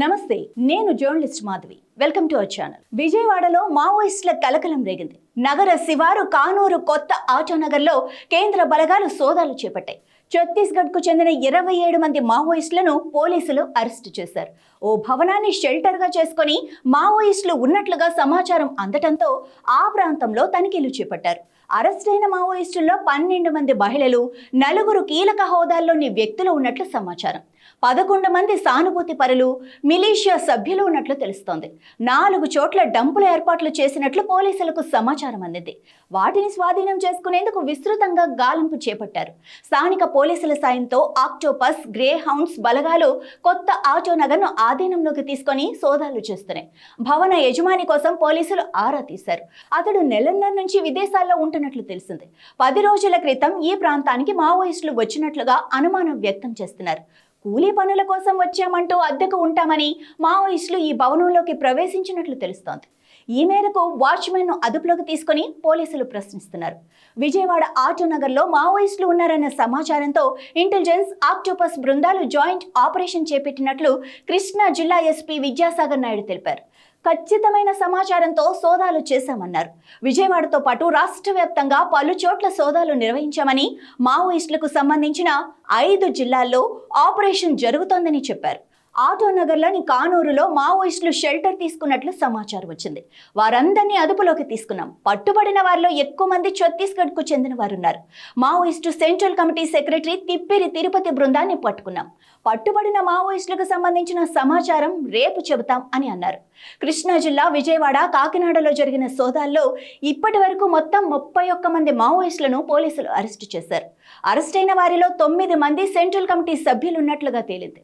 నమస్తే నేను journalist Madhavi. Welcome to our channel. విజయవాడలో మావోయిస్టుల కలకలం రేగింది. నగర శివారు కానూరు కొత్త ఆటోనగర్లో కేంద్ర బలగాలు సోదాలు చేపట్టాయి. ఛత్తీస్గఢ్కు చెందిన ఇరవై ఏడు మంది మావోయిస్టులను పోలీసులు అరెస్టు చేశారు. ఓ భవనాన్ని షెల్టర్గా చేసుకొని మావోయిస్టులు ఉన్నట్లుగా సమాచారం అందటంతో ఆ ప్రాంతంలో తనిఖీలు చేపట్టారు. అరెస్ట్ అయిన మావోయిస్టుల్లో పన్నెండు మంది మహిళలు నలుగురు కీలక హోదాల్లోని వ్యక్తులు ఉన్నట్లు సమాచారం. పదకొండు మంది సానుభూతి పరులు మిలీషియా సభ్యులు ఉన్నట్లు తెలుస్తోంది. నాలుగు చోట్ల డంపుల ఏర్పాట్లు చేసినట్లు పోలీసులకు సమాచారం అందింది. వాటిని స్వాధీనం చేసుకునేందుకు విస్తృతంగా గాలింపు చేపట్టారు. స్థానిక పోలీసుల సాయంతో ఆక్టోపస్ గ్రే హౌండ్స్ బలగాలు కొత్త ఆటో నగర్ను ఆధీనంలోకి తీసుకొని సోదాలు చేస్తున్నాయి. భవన యజమాని కోసం పోలీసులు ఆరా తీశారు. అతడు నెలన్నర నుంచి విదేశాల్లో ఉంటున్న ఉంటున్నట్లు తెలిసింది. పది రోజుల క్రితం ఈ ప్రాంతానికి మావోయిస్టులు వచ్చినట్లుగా అనుమానం వ్యక్తం చేస్తున్నారు. కూలీ పనుల కోసం వచ్చామంటూ అద్దెకు ఉంటామని మావోయిస్టులు ఈ భవనంలోకి ప్రవేశించినట్లు తెలుస్తోంది. ఈ మేరకు వాచ్మెన్ను అదుపులోకి తీసుకొని పోలీసులు ప్రశ్నిస్తున్నారు. విజయవాడ ఆటో నగర్లో మావోయిస్టులు ఉన్నారన్న సమాచారంతో ఇంటెలిజెన్స్ ఆక్టోపస్ బృందాలు జాయింట్ ఆపరేషన్ చేపట్టినట్లు కృష్ణా జిల్లా ఎస్పీ విద్యాసాగర్ నాయుడు తెలిపారు. ఖచ్చితమైన సమాచారంతో సోదాలు చేశామన్నారు. విజయవాడతో పాటు రాష్ట్ర వ్యాప్తంగా పలు చోట్ల సోదాలు నిర్వహించామని మావోయిస్టులకు సంబంధించిన ఐదు జిల్లాల్లో ఆపరేషన్ జరుగుతోందని చెప్పారు. ఆటో నగర్లోని కానూరులో మావోయిస్టులు షెల్టర్ తీసుకున్నట్లు సమాచారం వచ్చింది. వారందరినీ అదుపులోకి తీసుకున్నాం. పట్టుబడిన వారిలో ఎక్కువ మంది ఛత్తీస్గఢ్కు చెందిన వారు ఉన్నారు Maoist central committee secretary Tippiri Tirupati బృందాన్ని పట్టుకున్నాం. పట్టుబడిన మావోయిస్టులకు సంబంధించిన సమాచారం రేపు చెబుతాం అని అన్నారు. కృష్ణా జిల్లా విజయవాడ కాకినాడలో జరిగిన సోదాల్లో ఇప్పటి వరకు మొత్తం ముప్పై ఒక్క మంది మావోయిస్టులను పోలీసులు అరెస్టు చేశారు. అరెస్టైన వారిలో తొమ్మిది మంది సెంట్రల్ కమిటీ సభ్యులున్నట్లుగా తేలింది.